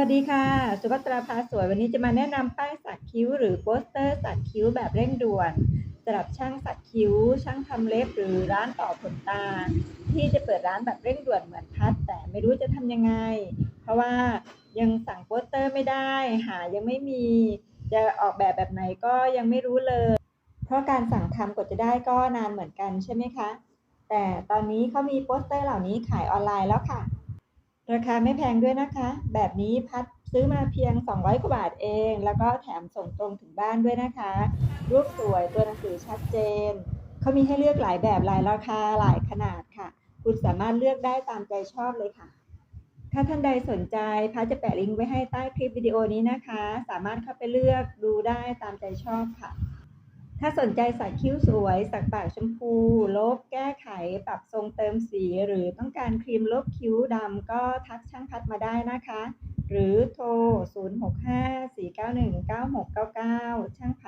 วัสดีค่ะ สุภัตราพาสวย วันนี้จะมาแนะนำป้ายสักคิ้ว หรือโปสเตอร์สักคิ้วแบบเร่งด่วนสำหรับช่างสักคิ้ว ช่างทำเล็บหรือร้านต่อขนตา ที่จะเปิดร้านแบบเร่งด่วนเหมือนพัด แต่ไม่รู้จะทำยังไง เพราะว่ายังสั่งโปสเตอร์ไม่ได้ หายังไม่มี จะออกแบบแบบไหนก็ยังไม่รู้เลย เพราะการสั่งทำกว่าจะได้ก็นานเหมือนกันใช่ไหมคะ แต่ตอนนี้เขามีโปสเตอร์เหล่านี้ขายออนไลน์แล้วค่ะ ราคาไม่แพงด้วยนะคะ แบบนี้พัดซื้อมาเพียง 200 กว่าบาทเอง แล้วก็แถมส่งตรงถึงบ้านด้วยนะคะ รูปสวยตัวหนังสือชัดเจน เขามีให้เลือกหลายแบบหลายราคาหลายขนาดค่ะ คุณสามารถเลือกได้ตามใจชอบเลยค่ะ ถ้าท่านใดสนใจพัดจะแปะลิงก์ไว้ให้ใต้คลิปวิดีโอนี้นะคะ สามารถเข้าไปเลือกดูได้ตามใจชอบค่ะ ถ้าสนใจสักคิ้วสวย สักปากชมพู ลบแก้ไข ปรับทรงเติมสีหรือต้องการครีมลบคิ้วดำก็ทักช่างพัดมาได้นะคะ หรือโทร 0654919699 ช่างพ